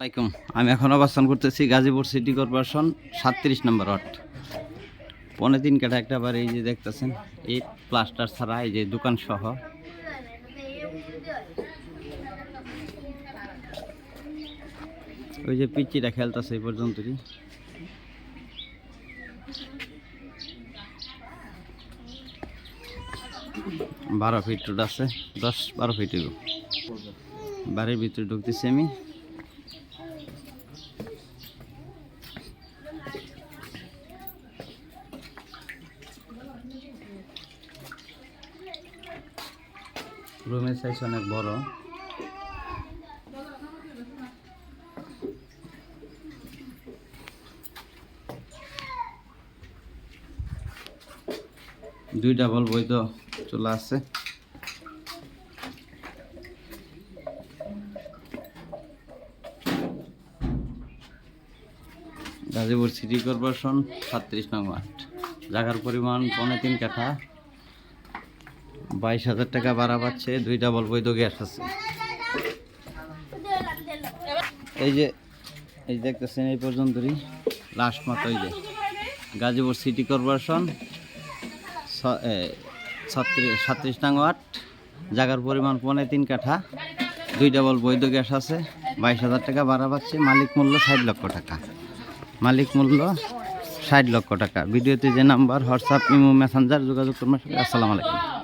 আসসালামাইকুম আমি এখন অবস্থান করতেছি গাজীপুর সিটি কর্পোরেশন, সাতত্রিশ নম্বর ওয়ার্ড। পনেরো তিন কাটা একটা বাড়ি, এই যে দেখতেছেন, এই প্লাস্টার ছাড়া এই যে দোকান সহ। ওই যে পিচিটা খেলতেছে এই পর্যন্তই। বারো ফিট রোড আছে, দশ বারো ফিট বাড়ির ভিতরে ঢুকতেছি আমি। রুমের সাইজ অনেক বড়। দুই ডাবল বৈধ চলে আছে গাজীপুর সিটি কর্পোরেশন সাতত্রিশ নং ওয়ার্ড। জায়গার পরিমাণ পৌনে তিন কাঠা। বাইশ হাজার টাকা ভাড়া পাচ্ছে দুই ডাবল বৈধ গ্যাস আছে। এই যে, এই দেখতেছেন এই পর্যন্তই। লাস্ট মতো এই যে, গাজীপুর সিটি কর্পোরেশন ছত্রিশ, সাতত্রিশ নং ওয়ার্ড জায়গার পরিমাণ পনে তিন কাঠা। দুই ডাবল বৈধ গ্যাস আছে, বাইশ হাজার টাকা ভাড়া পাচ্ছে, মালিক মূল্য ষাট লক্ষ টাকা। মালিক মূল্য ষাট লক্ষ টাকা। ভিডিওতে যে নাম্বার, হোয়াটসঅ্যাপ, ইমো, মেসেঞ্জার যোগাযোগ করবেন আসসালামু আলাইকুম।